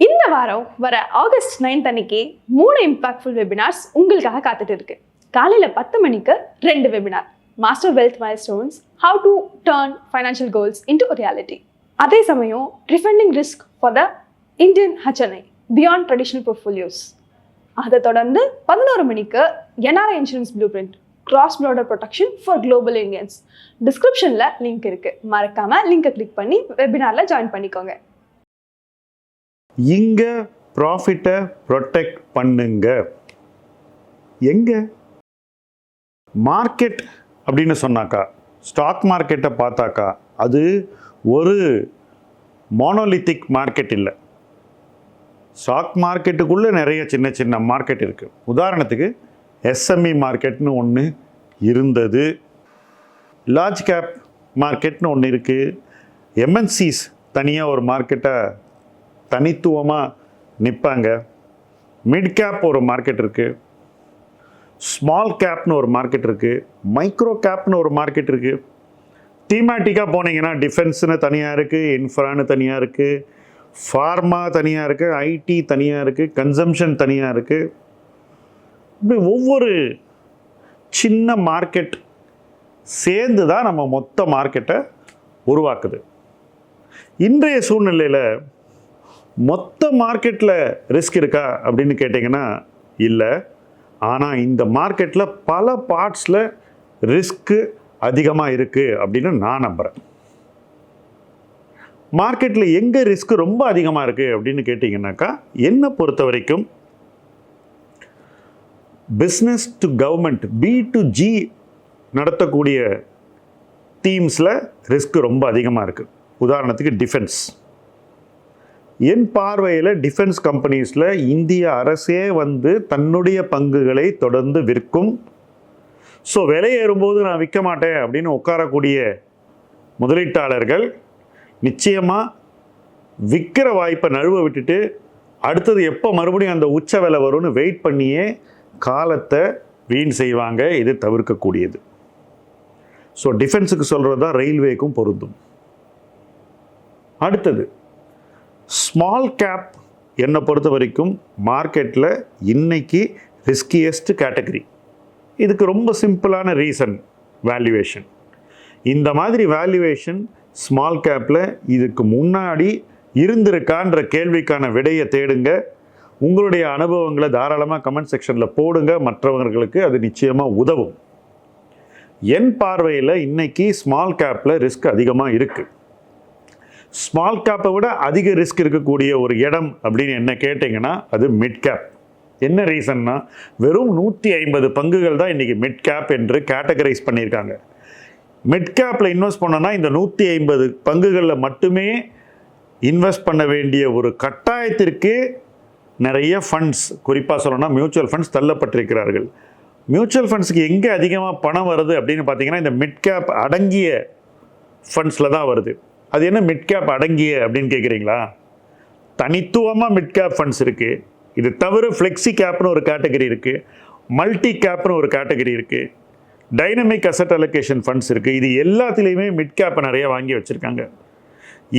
இந்த வாரம் வர ஆகஸ்ட் நைன்த் அன்னைக்கு மூணு இம்பாக்ட்ஃபுல் வெபினார்ஸ் உங்களுக்காக காத்துட்டு இருக்கு. காலையில் பத்து மணிக்கு ரெண்டு webinar master wealth milestones how to turn financial goals into reality அதே சமயம் refunding risk for the Indian ஹச்சனை beyond traditional portfolios அதை தொடர்ந்து பதினோரு மணிக்கு NRI insurance blueprint cross border protection for global Indians டிஸ்கிரிப்ஷனில் லிங்க் இருக்குது மறக்காமல் லிங்கை கிளிக் பண்ணி வெபினாரில் ஜாயின் பண்ணிக்கோங்க. இங்கே ப்ராஃபிட்டை ப்ரொடெக்ட் பண்ணுங்க. எங்க? மார்க்கெட் அப்படின்னு சொன்னாக்கா ஸ்டாக் மார்க்கெட்டை பார்த்தாக்கா அது ஒரு மோனோலித்திக் மார்க்கெட் இல்லை. ஸ்டாக் மார்க்கெட்டுக்குள்ளே நிறைய சின்ன சின்ன மார்க்கெட் இருக்குது உதாரணத்துக்கு எஸ்எம்இ மார்க்கெட்னு ஒன்று இருந்தது. லார்ஜ் கேப் மார்க்கெட்னு ஒன்று இருக்குது எம்என்சிஸ் தனியாக ஒரு மார்க்கெட்டை தனித்துவமாக நிற்பாங்க மிட் கேப் ஒரு மார்க்கெட் இருக்குது ஸ்மால் கேப்னு ஒரு மார்க்கெட் இருக்குது மைக்ரோ கேப்னு ஒரு மார்க்கெட் இருக்குது தீமேட்டிக்காக போனீங்கன்னா டிஃபென்ஸ்னு தனியாக இருக்குது இன்ஃப்ரான்னு தனியாக இருக்குது ஃபார்மா தனியாக இருக்குது ஐடி தனியாக இருக்குது கன்சம்ஷன் தனியாக இருக்குது இப்படி ஒவ்வொரு சின்ன மார்க்கெட் சேர்ந்து தான் நம்ம மொத்த மார்க்கெட்டை உருவாக்குது. இன்றைய சூழ்நிலையில் மொத்த மார்க்கெட்டில் ரிஸ்க் இருக்கா அப்படின்னு கேட்டிங்கன்னா இல்லை. ஆனால் இந்த மார்க்கெட்டில் பல பார்ட்ஸில் ரிஸ்க்கு அதிகமாக இருக்குது அப்படின்னு நான் நம்புகிறேன் மார்க்கெட்டில் எங்கே ரிஸ்க்கு ரொம்ப அதிகமாக இருக்குது அப்படின்னு கேட்டிங்கனாக்கா என்னை பொறுத்த வரைக்கும் business to government B to G நடத்தக்கூடிய டீம்ஸில் ரிஸ்க்கு ரொம்ப அதிகமாக இருக்குது உதாரணத்துக்கு டிஃபென்ஸ் என் பார்வையில் டிஃபென்ஸ் கம்பெனிஸில் இந்திய அரசே வந்து தன்னுடைய பங்குகளை தொடர்ந்து விற்கும். ஸோ விலை ஏறும்போது நான் விற்க மாட்டேன் அப்படின்னு உட்காரக்கூடிய முதலீட்டாளர்கள் நிச்சயமாக விற்கிற வாய்ப்பை நழுவ விட்டுட்டு அடுத்தது எப்போ மறுபடியும் அந்த உச்ச விலை வரும்னு வெயிட் பண்ணியே காலத்தை வீண் செய்வாங்க. இது தவிர்க்கக்கூடியது. ஸோ டிஃபென்ஸுக்கு சொல்கிறது தான் ரயில்வேக்கும் பொருந்தும். அடுத்தது ஸ்மால் கேப் என்னை பொறுத்த வரைக்கும் மார்க்கெட்டில் இன்றைக்கி ரிஸ்கியஸ்ட் கேட்டகரி இதுக்கு ரொம்ப சிம்பிளான ரீசன் வேல்யூவேஷன் இந்த மாதிரி வேல்யூவேஷன் ஸ்மால் கேப்பில் இதுக்கு முன்னாடி இருந்திருக்கான்ற கேள்விக்கான விடையை தேடுங்க. உங்களுடைய அனுபவங்களை தாராளமாக கமெண்ட் செக்ஷனில் போடுங்க. மற்றவர்களுக்கு அது நிச்சயமாக உதவும். என் பார்வையில் இன்றைக்கி ஸ்மால் கேப்பில் ரிஸ்க் அதிகமாக இருக்குது ஸ்மால் கேப்பை விட அதிக ரிஸ்க் இருக்கக்கூடிய ஒரு இடம் அப்படின்னு என்ன கேட்டிங்கன்னா அது மிட் கேப் என்ன ரீசன்னா வெறும் நூற்றி ஐம்பது பங்குகள் தான் இன்றைக்கி மிட் கேப் என்று கேட்டகரைஸ் பண்ணியிருக்காங்க. மிட் கேப்பில் இன்வெஸ்ட் பண்ணோன்னா இந்த நூற்றி ஐம்பது பங்குகளில் மட்டுமே இன்வெஸ்ட் பண்ண வேண்டிய ஒரு கட்டாயத்திற்கு நிறைய ஃபண்ட்ஸ் குறிப்பாக சொல்லணும்னா மியூச்சுவல் ஃபண்ட்ஸ் தள்ளப்பட்டிருக்கிறார்கள். மியூச்சுவல் ஃபண்ட்ஸுக்கு எங்கே அதிகமாக பணம் வருது அப்படின்னு பார்த்தீங்கன்னா இந்த மிட் கேப் அடங்கிய ஃபண்ட்ஸில் தான் வருது. அது என்ன மிட் கேப் அடங்கிய அப்படின்னு கேட்குறீங்களா தனித்துவமாக மிட் கேப் ஃபண்ட்ஸ் இருக்குது இது தவிர ஃப்ளெக்ஸி கேப்னு ஒரு கேட்டகரி இருக்குது மல்டி கேப்னு ஒரு கேட்டகரி இருக்குது டைனமிக் அசட் அலோகேஷன் ஃபண்ட்ஸ் இருக்குது இது எல்லாத்துலேயுமே மிட் கேப்பை நிறைய வாங்கி வச்சுருக்காங்க.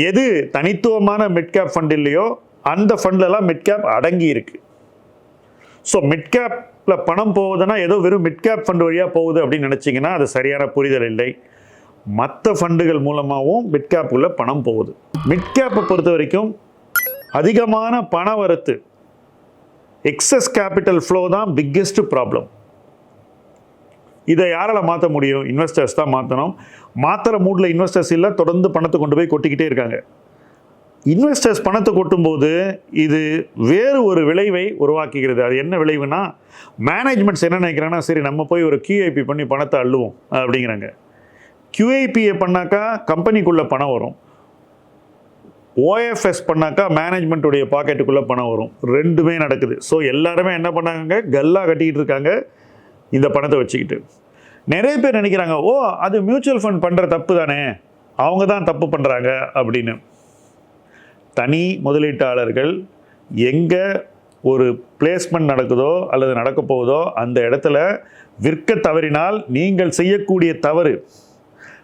எது தனித்துவமான மிட் கேப் ஃபண்ட் இல்லையோ அந்த ஃபண்ட்லலாம் மிட் கேப் அடங்கி இருக்குது ஸோ மிட் கேப்பில் பணம் போகுதுன்னா ஏதோ வெறும் மிட் கேப் ஃபண்ட் வழியாக போகுது அப்படின்னு நினச்சிங்கன்னா அது சரியான புரிதல் இல்லை. மற்ற ஃபண்டுகள் மூலமாகவும் மிட் பணம் போகுது. மிட்கேப்பை பொறுத்த வரைக்கும் அதிகமான பண வரத்து எக்ஸஸ் கேபிட்டல் ஃப்ளோ தான் பிக்கெஸ்ட் ப்ராப்ளம் இதை யாரால் மாற்ற முடியும்? இன்வெஸ்டர்ஸ் தான் மாற்றணும் மாத்திர மூடில் இன்வெஸ்டர்ஸ் இல்லை தொடர்ந்து பணத்தை கொண்டு போய் கொட்டிக்கிட்டே இருக்காங்க. இன்வெஸ்டர்ஸ் பணத்தை கொட்டும்போது இது வேறு ஒரு விளைவை உருவாக்குகிறது. அது என்ன விளைவுனா மேனேஜ்மெண்ட்ஸ் என்ன நினைக்கிறாங்கன்னா சரி நம்ம போய் ஒரு கியூஐபி பண்ணி பணத்தை அள்ளுவோம் அப்படிங்கிறாங்க. கியூஐபிஏ பண்ணாக்கா கம்பெனிக்குள்ளே பணம் வரும். ஓஎஃப்எஸ் பண்ணாக்கா மேனேஜ்மெண்ட்டுடைய பாக்கெட்டுக்குள்ளே பணம் வரும். ரெண்டுமே நடக்குது. ஸோ எல்லாருமே என்ன பண்ணாங்க கல்லாக கட்டிக்கிட்டு இருக்காங்க. இந்த பணத்தை வச்சுக்கிட்டு. நிறைய பேர் நினைக்கிறாங்க ஓ அது மியூச்சுவல் ஃபண்ட் பண்ணுற தப்பு தானே? அவங்க தான் தப்பு பண்ணுறாங்க அப்படின்னு. தனி முதலீட்டாளர்கள் எங்கே ஒரு பிளேஸ்மெண்ட் நடக்குதோ அல்லது நடக்க போகுதோ அந்த இடத்துல விற்க தவறினால் நீங்கள் செய்யக்கூடிய தவறு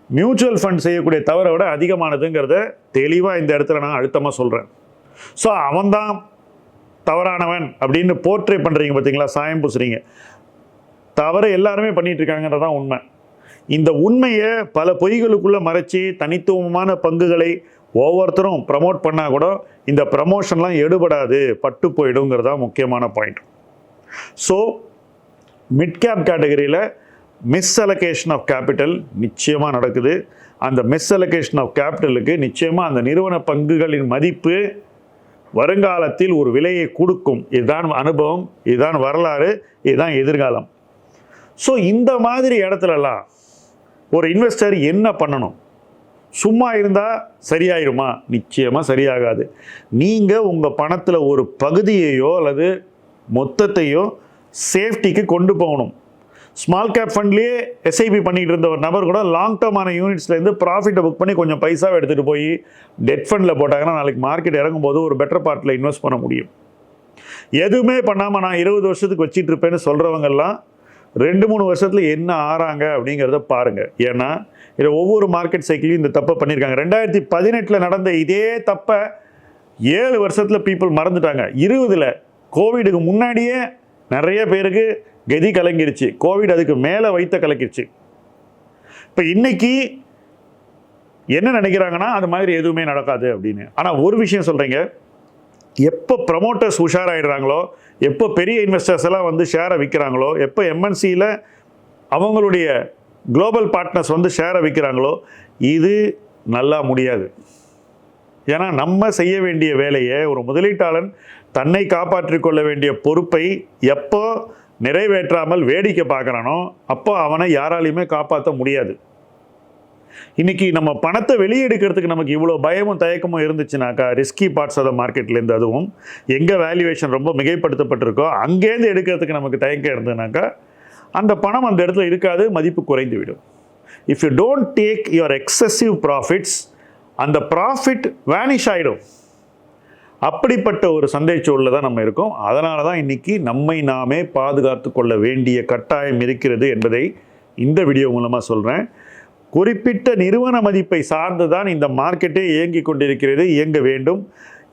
மியூச்சுவல் ஃபண்ட் செய்யக்கூடிய தவறை விட அதிகமானதுங்கிறத தெளிவாக இந்த இடத்துல நான் அழுத்தமாக சொல்கிறேன் ஸோ அவன்தான் தவறானவன் அப்படின்னு போர்ட்ரே பண்ணுறீங்க பார்த்தீங்களா சாயம் பூசுறீங்க. தவறு எல்லாருமே பண்ணிட்டு இருக்காங்கன்றதான் உண்மை. இந்த உண்மையை பல பொய்களுக்குள்ளே மறைச்சி தனித்துவமான பங்குகளை ஒவ்வொருத்தரும் ப்ரமோட் பண்ணால் கூட இந்த ப்ரமோஷன்லாம் எடுபடாது பட்டு போயிடுங்கிறதா முக்கியமான பாயிண்ட் ஸோ மிட்கேப் கேட்டகரியில் மிஸ் அலகேஷன் ஆஃப் கேபிட்டல் நிச்சயமாக நடக்குது. அந்த மிஸ் அலகேஷன் ஆஃப் கேபிட்டலுக்கு நிச்சயமாக அந்த நிறுவன பங்குகளின் மதிப்பு வருங்காலத்தில் ஒரு விலையை கொடுக்கும். இதுதான் அனுபவம் இதுதான் வரலாறு இதுதான் எதிர்காலம். ஸோ இந்த மாதிரி இடத்துலலாம் ஒரு இன்வெஸ்டர் என்ன பண்ணணும்? சும்மா இருந்தால் சரியாயிருமா? நிச்சயமாக சரியாகாது. நீங்கள் உங்கள் பணத்தில் ஒரு பகுதியையோ அல்லது மொத்தத்தையோ சேஃப்டிக்கு கொண்டு போகணும். ஸ்மால் கேப் ஃபண்ட்லேயே எஸ்ஐபி பண்ணிட்டு இருந்த ஒரு நபர் கூட லாங் டேர்மான யூனிட்ஸ்லேருந்து ப்ராஃபிட்டை புக் பண்ணி கொஞ்சம் பைசாவை எடுத்துகிட்டு போய் டெட் ஃபண்டில் போட்டாங்கன்னா நாளைக்கு மார்க்கெட் இறங்கும்போது ஒரு பெட்டர் பார்ட்டில் இன்வெஸ்ட் பண்ண முடியும். எதுவுமே பண்ணாமல் நான் இருபது வருஷத்துக்கு வச்சிட்டு இருப்பேன்னு சொல்கிறவங்கெல்லாம் ரெண்டு மூணு வருஷத்தில் என்ன ஆறாங்க அப்படிங்கிறத பாருங்கள் ஏன்னா இதில் ஒவ்வொரு மார்க்கெட் சைக்கிளையும் இந்த தப்பை பண்ணியிருக்காங்க ரெண்டாயிரத்தி பதினெட்டில் நடந்த இதே தப்பை ஏழு வருஷத்தில் பீப்புள் மறந்துட்டாங்க. இருபதில் கோவிடுக்கு முன்னாடியே நிறைய பேருக்கு கதி கலங்கிருச்சு. கோவிட் அதுக்கு மேலே வைத்த கலக்கிருச்சு. இப்போ இன்னைக்கு என்ன நினைக்கிறாங்கன்னா அது மாதிரி எதுவுமே நடக்காது அப்படின்னு. ஆனால் ஒரு விஷயம் சொல்கிறீங்க எப்போ ப்ரமோட்டர்ஸ் உஷாராயிடுறாங்களோ எப்போ பெரிய இன்வெஸ்டர்ஸ் எல்லாம் வந்து ஷேரை விற்கிறாங்களோ எப்போ எம்என்சியில் அவங்களுடைய குளோபல் பார்ட்னர்ஸ் வந்து ஷேரை விற்கிறாங்களோ இது நல்லா முடியாது. ஏன்னா நம்ம செய்ய வேண்டிய வேலையை ஒரு முதலீட்டாளன் தன்னை காப்பாற்றிக் கொள்ள வேண்டிய பொறுப்பை எப்போ நிறைவேற்றாமல் வேடிக்கை பார்க்குறானோ அப்போ அவனை யாராலையுமே காப்பாற்ற முடியாது. இன்னைக்கு நம்ம பணத்தை வெளியே எடுக்கிறதுக்கு நமக்கு இவ்வளோ பயமும் தயக்கமும் இருந்துச்சுனாக்கா ரிஸ்கி பார்ட்ஸ் ஆஃப் த மார்க்கெட்லேருந்து அதுவும் எங்கே வேல்யூவேஷன் ரொம்ப மிகைப்படுத்தப்பட்டிருக்கோ அங்கேருந்து எடுக்கிறதுக்கு நமக்கு தயக்கம் இருந்ததுனாக்கா அந்த பணம் அந்த இடத்துல இருக்காது மதிப்பு குறைந்து விடும் if you don't take your excessive profits அந்த ப்ராஃபிட் வேனிஷ் ஆகிடும் அப்படிப்பட்ட ஒரு சந்தேக சூழலில் தான் நம்ம இருக்கோம். அதனால தான் இன்னைக்கு நம்மை நாமே பாதுகாத்து கொள்ள வேண்டிய கட்டாயம் இருக்கிறது என்பதை இந்த வீடியோ மூலமாக சொல்கிறேன் குறிப்பிட்ட நிறுவன மதிப்பை சார்ந்து தான் இந்த மார்க்கெட்டே இயங்கி கொண்டிருக்கிறது. இயங்க வேண்டும்.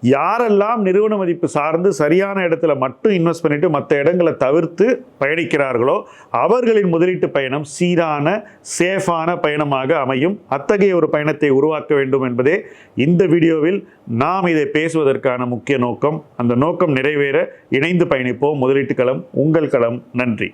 யாரெல்லாம் நிறுவன மதிப்பு சார்ந்து சரியான இடத்துல மட்டும் இன்வெஸ்ட் பண்ணிட்டு மற்ற இடங்களை தவிர்த்து பயணிக்கிறார்களோ அவர்களின் முதலீட்டு பயணம் சீரான சேஃபான பயணமாக அமையும். அத்தகைய ஒரு பயணத்தை உருவாக்க வேண்டும் என்பதே இந்த வீடியோவில் நாம் இதை பேசுவதற்கான முக்கிய நோக்கம். அந்த நோக்கம் நிறைவேற இணைந்து பயணிப்போம். முதலீட்டு களம் உங்கள் களம். நன்றி.